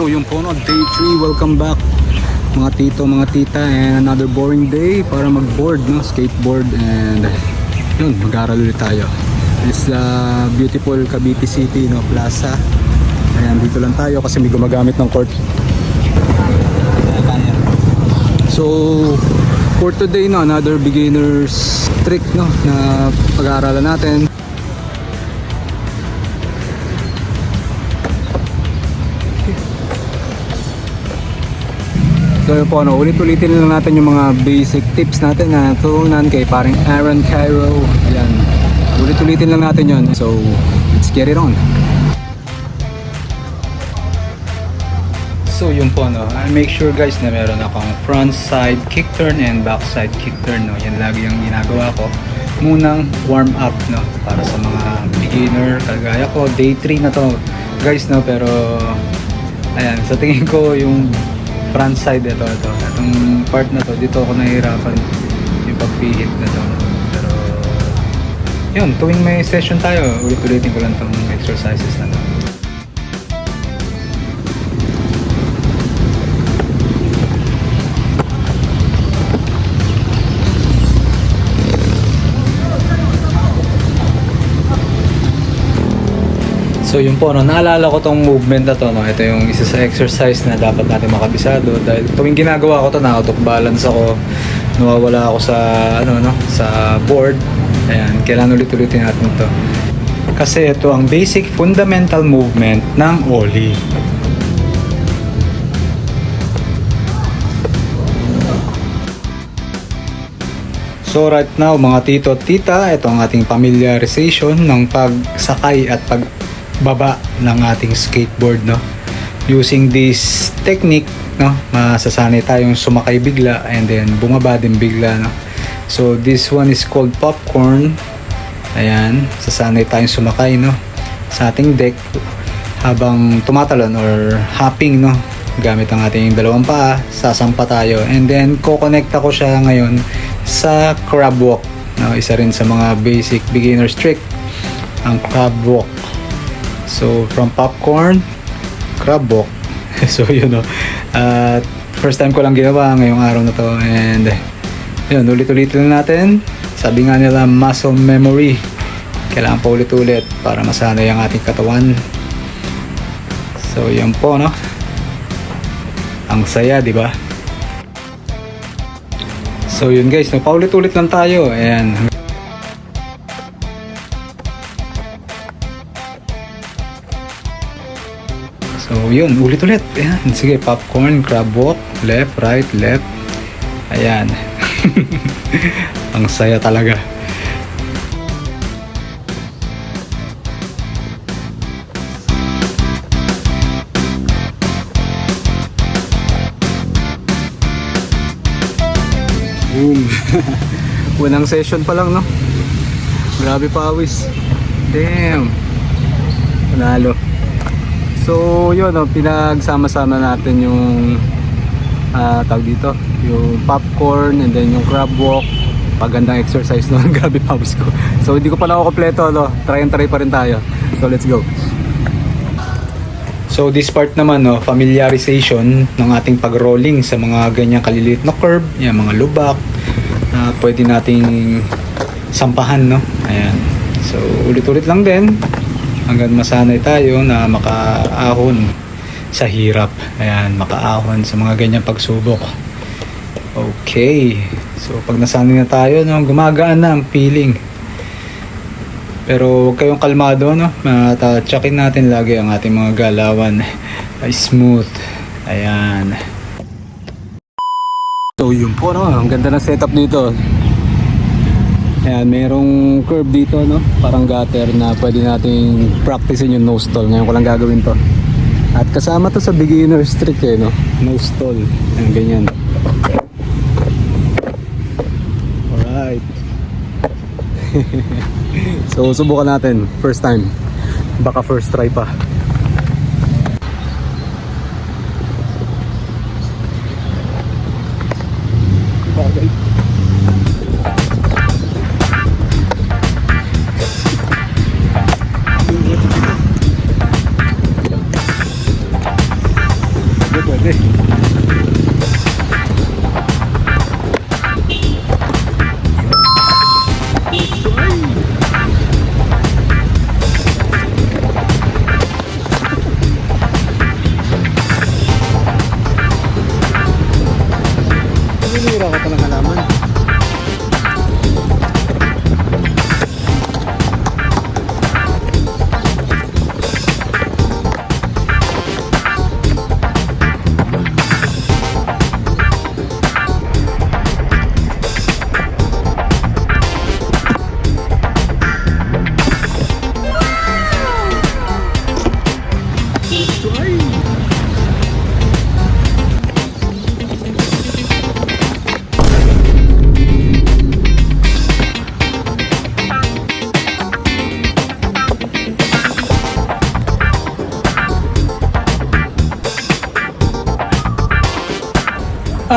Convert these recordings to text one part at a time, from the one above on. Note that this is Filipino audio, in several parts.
So yung po no, day 3, welcome back mga tito, mga tita and another boring day para mag-board no, skateboard and yun, mag-aaral ulit tayo. This uh, beautiful Cavite City no, plaza. Ayan, dito lang tayo kasi may gumagamit ng court. So, for today no, another beginner's trick no, na pag-aaralan natin. So po, ano, ulit-ulitin lang natin yung mga basic tips natin na turunan kay paring Aaron Cairo. Ayan. Ulit-ulitin lang natin yun. So, let's get it on. So yun po no, I make sure guys na meron akong front side kick turn and back side kick turn no. Yan lagi yung ginagawa ko. Munang warm up no para sa mga beginner kagaya ko. Day 3 na to guys no pero ayan sa tingin ko yung front side ito ito. Itong part na to dito ako nahihirapan yung pagpihit na to. Pero yun, tuwing may session tayo, ulit-ulitin ko lang tong exercises na to. So yun po, no, naalala ko tong movement na to, no, ito yung isa sa exercise na dapat natin makabisado dahil tuwing ginagawa ko to, na out of balance ako, nawawala ako sa, ano, no, sa board. Ayan, kailangan ulit-ulitin natin to. Kasi ito ang basic fundamental movement ng ollie. So right now mga tito at tita, ito ang ating familiarization ng pagsakay at pagbaba ng ating skateboard no. Using this technique no, masasanay tayong sumakay bigla and then bumaba din bigla no. So this one is called popcorn. Ayan, sasanay tayong sumakay no sa ating deck habang tumatalon or hopping no gamit ang ating dalawang paa, sasampa tayo and then ko-connect ako siya ngayon sa crab walk. No, isa rin sa mga basic beginner's trick ang crab walk. So from popcorn, crab walk. so yun no. At first time ko lang ginawa ngayong araw na to and yun, ulit-ulit lang natin. Sabi nga nila muscle memory. Kailangan pa ulit-ulit para masanay ang ating katawan. So yan po no. Ang saya, di ba? So yun guys, no, paulit-ulit lang tayo. Ayan. So yun, ulit-ulit. Ayan. Sige, popcorn, crab walk, left, right, left. Ayan. Ang saya talaga. Boom. Unang session pa lang, no? Grabe pawis. Damn. Panalo. So, yun, no, pinagsama-sama natin yung ah tawag dito, yung popcorn and then yung crab walk. Pagandang exercise no, grabe pawis ko. So, hindi ko pa lang ako kompleto, no? Try and try pa rin tayo. So, let's go. So this part naman no, familiarization ng ating pag-rolling sa mga ganyang kaliliit na curve, yan mga lubak na pwede nating sampahan no. Ayan. So ulit-ulit lang din hanggang masanay tayo na makaahon sa hirap. Ayan, makaahon sa mga ganyang pagsubok. Okay. So pag nasanay na tayo no, gumagaan na ang feeling. Pero huwag kayong kalmado, no? Matatsakin natin lagi ang ating mga galawan. Ay smooth. Ayan. So yun po, no? Ang ganda ng setup dito. Ayan, merong curve dito, no? Parang gutter na pwede nating practicein yung nose stall. Ngayon ko lang gagawin to. At kasama to sa beginner's trick, eh, no? Nose stall. Ayan, ganyan. Alright. so subukan natin first time baka first try pa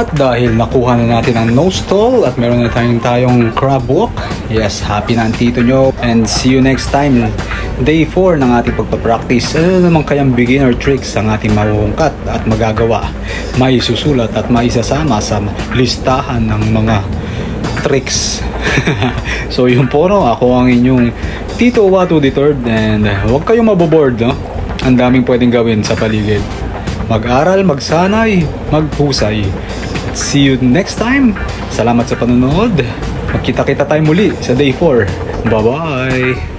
At dahil nakuha na natin ang nose stall at meron na tayong tayong crab walk, yes, happy na ang tito nyo. And see you next time. Day 4 ng ating pagpapractice. Ano naman kayang beginner tricks ang ating mahuhungkat at magagawa? May susulat at may isasama sa listahan ng mga tricks. so yun po no, ako ang inyong Tito Watu the third and huwag kayong maboboard no. Ang daming pwedeng gawin sa paligid. Mag-aral, magsanay, maghusay. See you next time. Salamat sa panonood. Magkita-kita tayo muli sa day 4. Bye-bye!